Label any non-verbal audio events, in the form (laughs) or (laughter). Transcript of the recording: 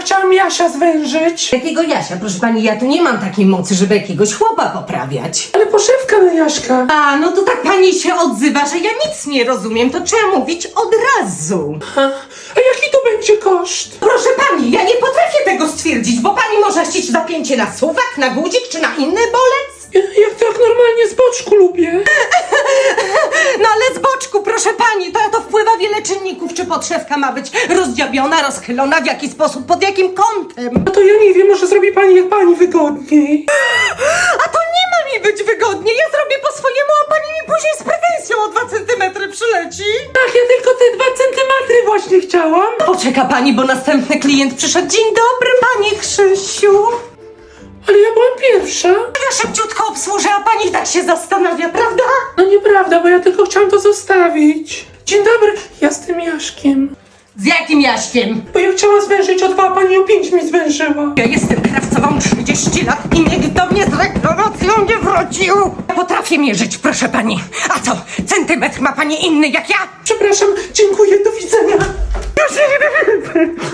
chciałam Jasia zwężyć. Jakiego Jasia? Proszę pani, ja tu nie mam takiej mocy, żeby jakiegoś chłopa poprawiać. Ale poszewka na Jaśka. A, no to tak pani się odzywa, że ja nic nie rozumiem, to trzeba mówić od razu. A, jaki to będzie koszt? Proszę pani, ja nie potrafię tego stwierdzić, bo pani może chcieć zapięcie na suwak, na guzik czy na inny bolec? Ja, ja tak normalnie z boczku lubię. No ale z boczku, proszę pani, to, to czynników, czy podszewka ma być rozdziabiona, rozchylona, w jaki sposób, pod jakim kątem. A to ja nie wiem, może zrobi pani jak pani wygodniej. A to nie ma mi być wygodnie, ja zrobię po swojemu, a pani mi później z pretensją o dwa centymetry przyleci. Tak, ja tylko te dwa centymetry właśnie chciałam. Poczeka pani, bo następny klient przyszedł. Dzień dobry, pani Krzysiu pierwsza? Ja szybciutko obsłużę, a pani tak się zastanawia, prawda? No nieprawda, bo ja tylko chciałam to zostawić. Dzień dobry, ja z tym Jaszkiem. Z jakim jaśkiem? Bo ja chciałam zwężyć o dwa, a pani o pięć mi zwężyła. Ja jestem krawcową 30 lat i nikt do mnie z reklamacją nie wrócił. Ja potrafię mierzyć, proszę pani. A co, centymetr ma pani inny jak ja? Przepraszam, dziękuję, do widzenia. Proszę. (laughs)